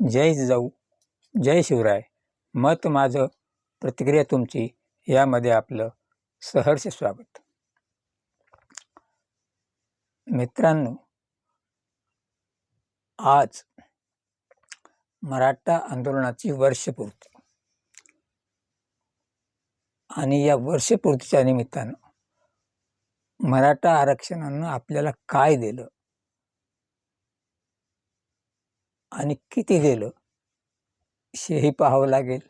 जय जाऊ जय शिवराय. मत माझं प्रतिक्रिया तुमची यामध्ये आपलं सहर्ष स्वागत. मित्रांनो आज मराठा आंदोलनाची वर्षपूर्ती. आणि या वर्षपूर्तीच्या निमित्तानं मराठा आरक्षणानं आपल्याला काय दिलं? आणि किती गेलं हेही पाहावं लागेल.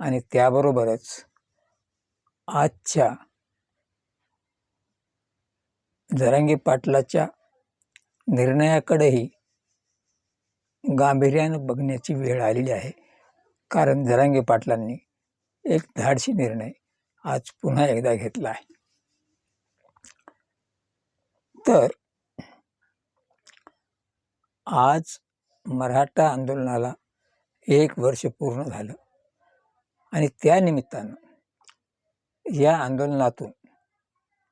आणि त्याबरोबरच आजच्या जरांगी पाटलाच्या निर्णयाकडेही गांभीर्यानं बघण्याची वेळ आलेली आहे. कारण जरांगे पाटलांनी एक धाडशी निर्णय आज पुन्हा एकदा घेतला आहे. तर आज मराठा आंदोलनाला एक वर्ष पूर्ण झालं. आणि त्या निमित्तानं या आंदोलनातून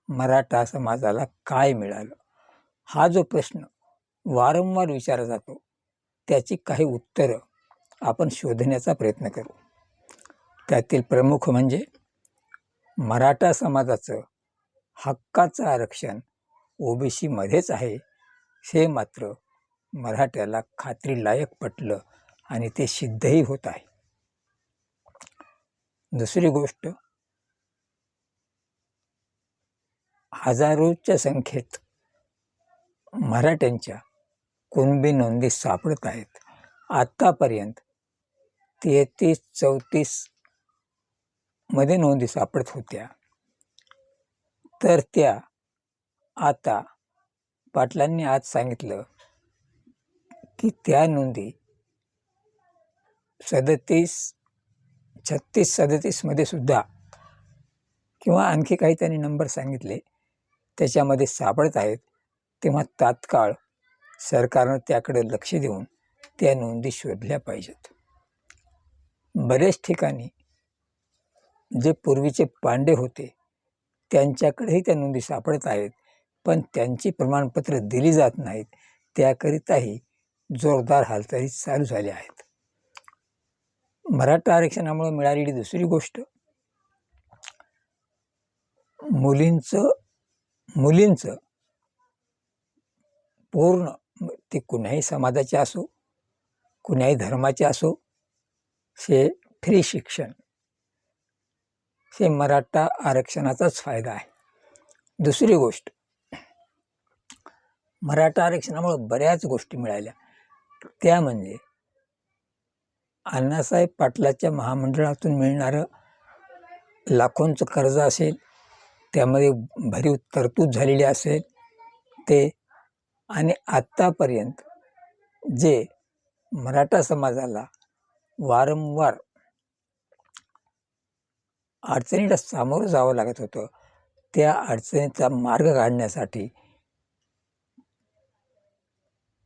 मराठा समाजाला काय मिळालं? हा जो प्रश्न वारंवार विचारला जातो त्याची काही उत्तरं आपण शोधण्याचा प्रयत्न करू. त्यातील प्रमुख म्हणजे मराठा समाजाचं हक्काचं आरक्षण ओबीसीमध्येच आहे हे मात्र मराठ्याला खात्रीलायक पटलं आणि ते सिद्धही होत आहे. दुसरी गोष्ट हजारोच्या संख्येत मराठ्यांच्या कुणबी नोंदी सापडत आहेत. आत्तापर्यंत तेहतीस चौतीसमध्ये नोंदी सापडत होत्या. तर त्या आता पाटलांनी आज सांगितलं की त्या नोंदी सदतीस छत्तीस सदतीसमध्ये सुद्धा किंवा आणखी काही त्यांनी नंबर सांगितले त्याच्यामध्ये सापडत आहेत तेव्हा तात्काळ सरकारनं त्याकडे लक्ष देऊन त्या नोंदी शोधल्या पाहिजेत. बरेच ठिकाणी जे पूर्वीचे पांडे होते त्यांच्याकडेही त्या नोंदी सापडत आहेत पण त्यांची प्रमाणपत्र दिली जात नाहीत त्याकरिताही जोरदार हालचाली चालू झाल्या आहेत. मराठा आरक्षणामुळे मिळालेली दुसरी गोष्ट मुलींचं मुलींचं पूर्ण ते कुण्याही समाजाचे असो कुण्याही धर्माचे असो हे फ्री शिक्षण हे मराठा आरक्षणाचाच फायदा आहे. दुसरी गोष्ट मराठा आरक्षणामुळे बऱ्याच गोष्टी मिळाल्या. त्या म्हणजे अण्णासाहेब पाटलाच्या महामंडळातून मिळणारं लाखोंचं कर्ज असेल त्यामध्ये भरीव तरतूद झालेली असेल ते आणि आत्तापर्यंत जे मराठा समाजाला वारंवार अडचणीला सामोरं जावं लागत होतं त्या अडचणीचा मार्ग काढण्यासाठी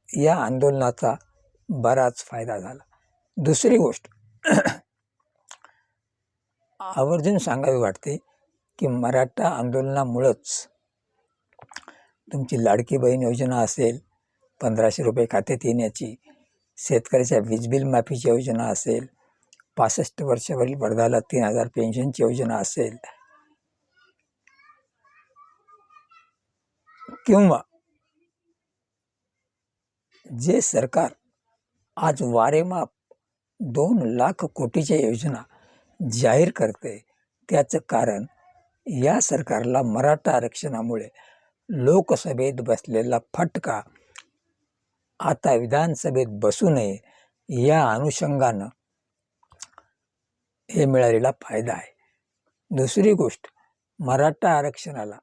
या आंदोलनाचा बराच फायदा झाला. दुसरी गोष्ट आवर्जून सांगावी वाटते की मराठा आंदोलनामुळंच तुमची लाडकी बहीण योजना असेल पंधराशे रुपये खात्यात येण्याची शेतकऱ्याच्या वीज बिल माफीची योजना असेल पासष्ट वर्षावरील वर्धाला तीन हजार पेन्शनची योजना असेल किंवा जे सरकार आज वारेमाप दोन लाख कोटीच्या योजना जाहीर करते. त्याचं कारण या सरकारला मराठा आरक्षणामुळे लोकसभेत बसलेला फटका आता विधानसभेत बसू नये या अनुषंगानं हे मिळालेला फायदा आहे. दुसरी गोष्ट मराठा आरक्षणाला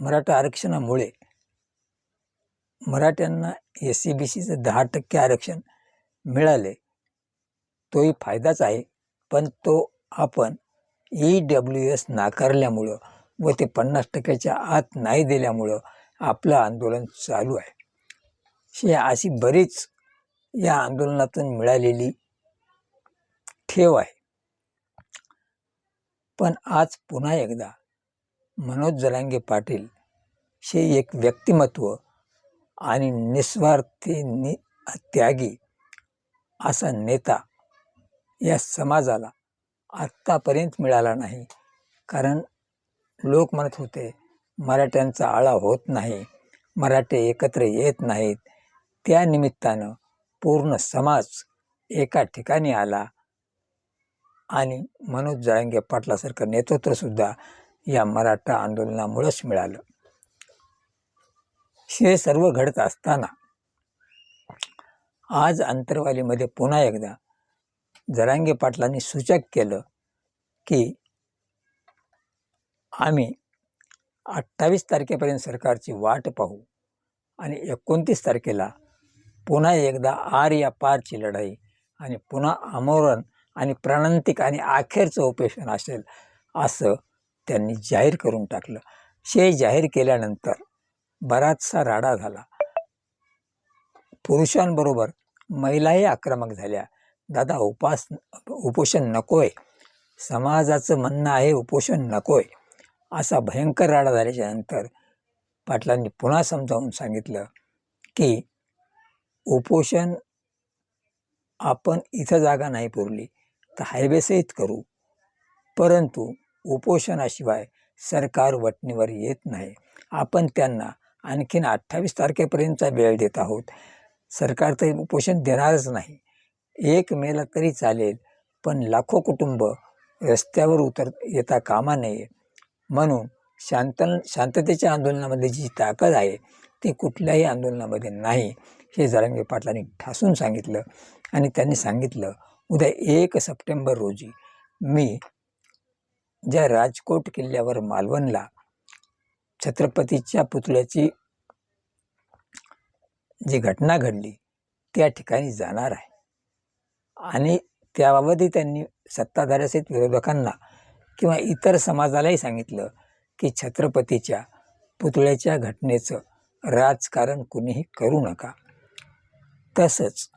मराठा आरक्षणामुळे मराठ्यांना एस सी बी सीचं दहा टक्के आरक्षण मिळाले तोही फायदाच आहे. पण तो आपण ई डब्ल्यू एस नाकारल्यामुळं व ते पन्नास टक्क्याच्या आत नाही दिल्यामुळं आपलं आंदोलन चालू आहे. ही अशी बरीच या आंदोलनातून मिळालेली ठेव आहे. पण आज पुन्हा एकदा मनोज जरांगे पाटील हे एक व्यक्तिमत्व आणि निस्वार्थी नि त्यागी असा नेता या समाजाला आत्तापर्यंत मिळाला नाही. कारण लोक म्हणत होते मराठ्यांचा आळा होत नाही मराठे एकत्र येत नाहीत. त्या निमित्तानं पूर्ण समाज एका ठिकाणी आला आणि मनोज जरांगे पाटलासारखं नेतृत्वसुद्धा या मराठा आंदोलनामुळंच मिळालं. हे सर्व घडत असताना आज अंतरवालीमध्ये पुन्हा एकदा जरांगे पाटलांनी सूचक केलं की आम्ही अठ्ठावीस तारखेपर्यंत सरकारची वाट पाहू आणि एकोणतीस तारखेला पुन्हा एकदा आर या पारची लढाई आणि पुन्हा आमरण आणि प्राणांतिक आणि अखेरचं उपेशन असेल असं त्यांनी जाहीर करून टाकलं. हे जाहीर केल्यानंतर बराचसा राडा झाला. पुरुषांबरोबर महिलाही आक्रमक झाल्या. दादा उपास उपोषण नकोय. समाजाचं म्हणणं आहे उपोषण नकोय. असा भयंकर राडा झाल्याच्यानंतर पाटलांनी पुन्हा समजावून सांगितलं की उपोषण आपण इथं जागा नाही पुरली तर हायवेसहित करू. परंतु उपोषणाशिवाय सरकार वटणीवर येत नाही. आपण त्यांना आणखीन अठ्ठावीस तारखेपर्यंतचा वेळ देत आहोत. सरकार तर उपोषण देणारच नाही. एक मेला तरी चालेल पण लाखो कुटुंब रस्त्यावर उतर येता कामा नये. म्हणून शांत शांततेच्या आंदोलनामध्ये जी ताकद आहे ती कुठल्याही आंदोलनामध्ये नाही हे जरांगे पाटलांनी ठासून सांगितलं. आणि त्यांनी सांगितलं उद्या एक सप्टेंबर रोजी मी ज्या राजकोट किल्ल्यावर मालवणला छत्रपतीच्या पुतळ्याची जी घटना घडली त्या ठिकाणी जाणार आहे. आणि त्याबाबतही त्यांनी सत्ताधाऱ्यासहित विरोधकांना किंवा इतर समाजालाही सांगितलं की छत्रपतीच्या पुतळ्याच्या घटनेचं राजकारण कुणीही करू नका. तसंच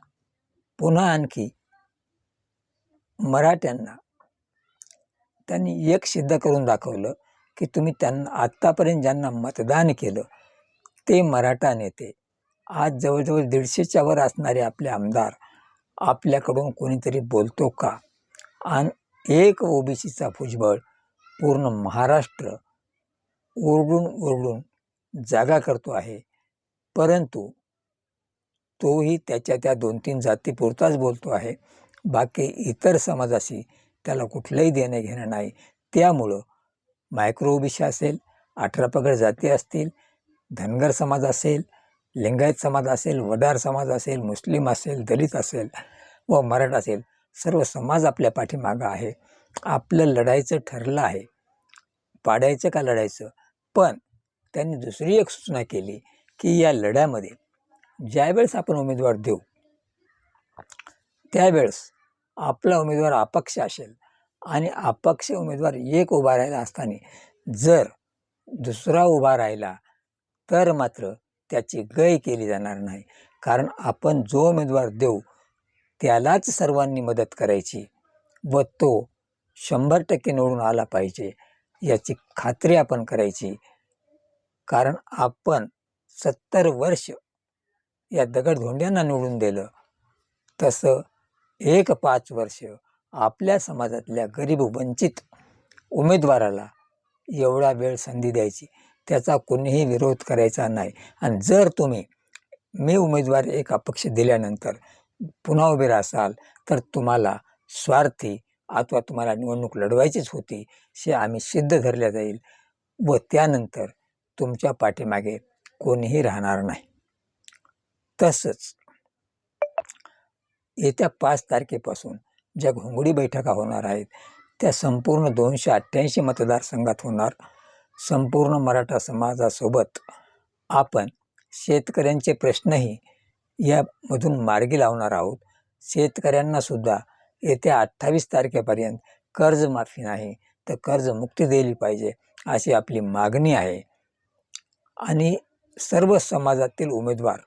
पुन्हा आणखी मराठ्यांना त्यांनी एक सिद्ध करून दाखवलं की तुम्ही त्यांना आत्तापर्यंत ज्यांना मतदान केलं ते मराठा नेते. आज जवळजवळ दीडशेच्या वर असणारे आपले आमदार आपल्याकडून कोणीतरी बोलतो का? आणि एक ओबीसीचा भुजबळ पूर्ण महाराष्ट्र ओरडून ओरडून जागा करतो आहे. परंतु तोही त्याच्या त्या दोन तीन जातीपुरताच बोलतो आहे. बाकी इतर समाजाशी त्याला कुठलंही देणं घेणं नाही. त्यामुळं मायक्रो ओबीसी असेल अठरा पगड जाती असतील धनगर समाज असेल लिंगायत समाज असेल वडार समाज असेल मुस्लिम असेल दलित असेल व मराठा असेल सर्व समाज आपल्या पाठीमागं आहे. आपलं लढायचं ठरलं आहे. पाडायचं का लढायचं? पण त्यांनी दुसरी एक सूचना केली की या लढ्यामध्ये ज्यावेळेस आपण उमेदवार देऊ त्यावेळेस आपला उमेदवार अपक्ष असेल आणि अपक्ष उमेदवार एक उभा राहिला असताना जर दुसरा उभा राहिला तर मात्र त्याची गय केली जाणार नाही. कारण आपण जो उमेदवार देऊ त्यालाच सर्वांनी मदत करायची व तो शंभर टक्के निवडून आला पाहिजे याची खात्री आपण करायची. कारण आपण सत्तर वर्ष या दगडधोंड्यांना निवडून दिलं. तसं एक पाच वर्ष आपल्या समाजातल्या गरीब वंचित उमेदवाराला एवढा वेळ संधी द्यायची त्याचा कोणीही विरोध करायचा नाही. आणि जर तुम्ही मी उमेदवार एक अपक्ष दिल्यानंतर पुन्हा उभे असाल तर तुम्हाला स्वार्थी अथवा तुम्हाला निवडणूक लढवायचीच होती हे आम्ही सिद्ध धरल्या जाईल व त्यानंतर तुमच्या पाठीमागे कोणीही राहणार नाही. तसंच येत्या पाच तारखेपासून ज्या घोंगडी बैठका होणार आहेत त्या संपूर्ण दोनशे अठ्ठ्याऐंशी मतदारसंघात होणार. संपूर्ण मराठा समाजासोबत आपण शेतकऱ्यांचे प्रश्नही यामधून मार्गी लावणार आहोत. शेतकऱ्यांनासुद्धा येत्या अठ्ठावीस तारखेपर्यंत कर्जमाफी नाही तर कर्जमुक्ती दिली पाहिजे अशी आपली मागणी आहे. आणि सर्व समाजातील उमेदवार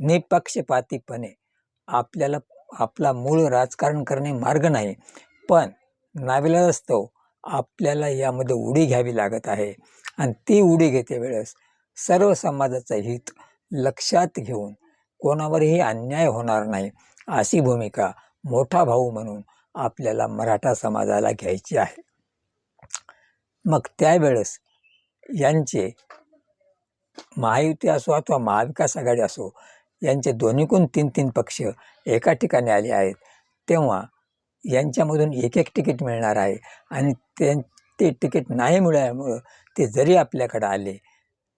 निपक्षपातीपणे आपल्याला आपला मूळ राजकारण करणे मार्ग नाही पण नाविलाजास्तव आपल्याला यामध्ये उडी घ्यावी लागत आहे आणि ती उडी घेते वेळेस सर्व समाजाचं हित लक्षात घेऊन कोणावरही अन्याय होणार नाही अशी भूमिका मोठा भाऊ म्हणून आपल्याला मराठा समाजाला घ्यायची आहे. मग त्यावेळेस यांचे महायुती असो अथवा महाविकास आघाडी असो यांचे दोन्हीकून तीन तीन पक्ष एका ठिकाणी आले आहेत. तेव्हा यांच्यामधून एक एक तिकीट मिळणार आहे आणि ते ते तिकीट नाही मिळाल्यामुळं ते जरी आपल्याकडं आले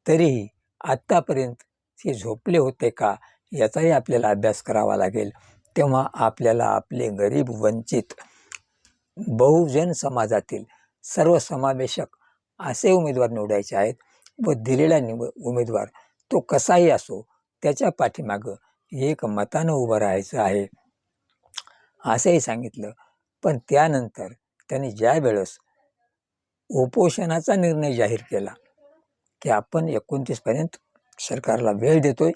तरीही आत्तापर्यंत ते झोपले होते का याचाही आपल्याला अभ्यास करावा लागेल. तेव्हा आपल्याला आपले गरीब वंचित बहुजन समाजातील सर्वसमावेशक असे उमेदवार निवडायचे आहेत व दिलेला निव उमेदवार तो कसाही असो त्याच्या पाठीमागं एक मतानं उभं राहायचं आहे. असंही सांगितलं. पण त्यानंतर त्यांनी ज्या वेळेस उपोषणाचा निर्णय जाहीर केला की आपण एकोणतीसपर्यंत सरकारला वेळ देतो आहे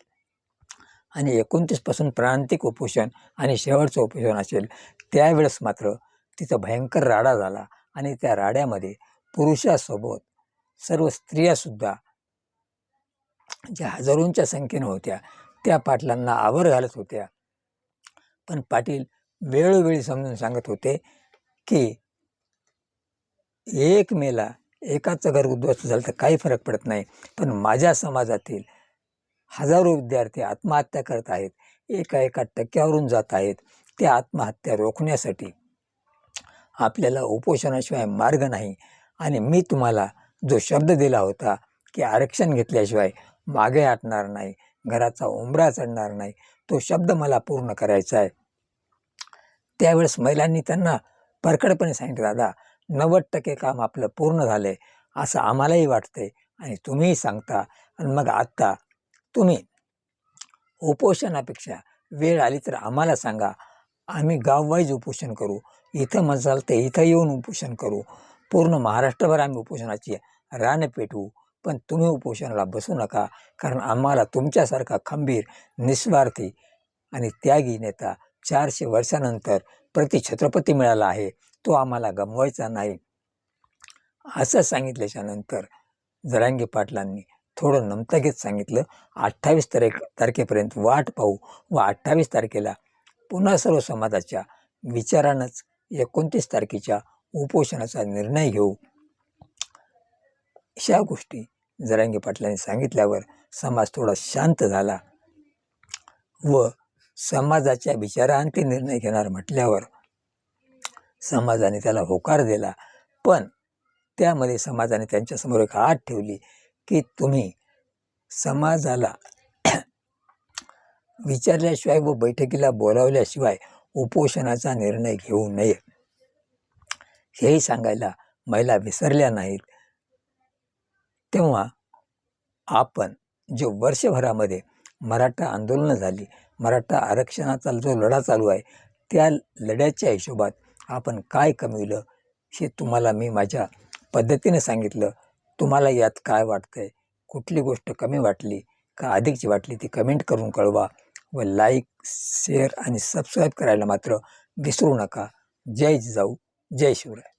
आणि एकोणतीसपासून प्रांतिक उपोषण आणि शेवटचं उपोषण असेल त्यावेळेस मात्र तिथं भयंकर राडा झाला आणि त्या राड्यामध्ये पुरुषासोबत सर्व स्त्रियासुद्धा ज्या हजारोंच्या संख्येनं होत्या त्या पाटलांना आवर घालत होत्या. पण पाटील वेळोवेळी समजून सांगत होते की एक मेला एकाचं घर उद्ध्वस्त झालं तर काही फरक पडत नाही. पण माझ्या समाजातील हजारो विद्यार्थी आत्महत्या करत आहेत एका एका टक्क्यावरून जात आहेत. त्या आत्महत्या रोखण्यासाठी आपल्याला उपोषणाशिवाय मार्ग नाही. आणि मी तुम्हाला जो शब्द दिला होता की आरक्षण घेतल्याशिवाय मागे हटणार नाही घराचा उंबरा चढणार नाही तो शब्द मला पूर्ण करायचा आहे. त्यावेळेस महिलांनी त्यांना परकडपणे सांगितलं दादा नव्वद टक्के काम आपलं पूर्ण झालं आहे असं आम्हालाही वाटते आणि तुम्हीही सांगता आणि मग आत्ता तुम्ही उपोषणापेक्षा वेळ आली तर आम्हाला सांगा आम्ही गाववाईज उपोषण करू इथं म्हणाल तर इथं येऊन उपोषण करू पूर्ण महाराष्ट्रभर आम्ही उपोषणाची रान पेटवू पण तुम्ही उपोषणाला बसू नका. कारण आम्हाला तुमच्यासारखा खंबीर निस्वार्थी आणि त्यागी नेता चारशे वर्षानंतर प्रति छत्रपती मिळाला आहे. तो आम्हाला गमवायचा नाही. असं सांगितल्याच्या नंतर जरांगे पाटलांनी थोडं नमतगीत सांगितलं. अठ्ठावीस तारीख तारखेपर्यंत वाट पाहू व अठ्ठावीस तारखेला पुन्हा सर्व समाजाच्या विचारानंच एकोणतीस तारखेच्या उपोषणाचा निर्णय घेऊ. अशा गोष्टी जरांगे पाटलांनी सांगितल्यावर समाज थोडा शांत झाला व समाजाच्या विचारांती निर्णय घेणार म्हटल्यावर समाजाने त्याला होकार दिला. पण त्यामध्ये समाजाने त्यांच्यासमोर एक आठ ठेवली की तुम्ही समाजाला विचारल्याशिवाय व बैठकीला बोलावल्याशिवाय उपोषणाचा निर्णय घेऊ नये. हेही सांगायला महिला विसरल्या नाहीत. तेव्हा आपण जो वर्षभरामध्ये मराठा आंदोलनं झाली मराठा आरक्षणाचा जो लढा चालू आहे त्या लढ्याच्या हिशोबात आपण काय कमविलं हे तुम्हाला मी माझ्या पद्धतीने सांगितलं. तुम्हाला यात काय वाटतं आहे कुठली गोष्ट कमी वाटली? का अधिकची वाटली? ती कमेंट करून कळवा व लाईक शेअर आणि सबस्क्राईब करायला मात्र विसरू नका. जय जाऊ जय शिवराय.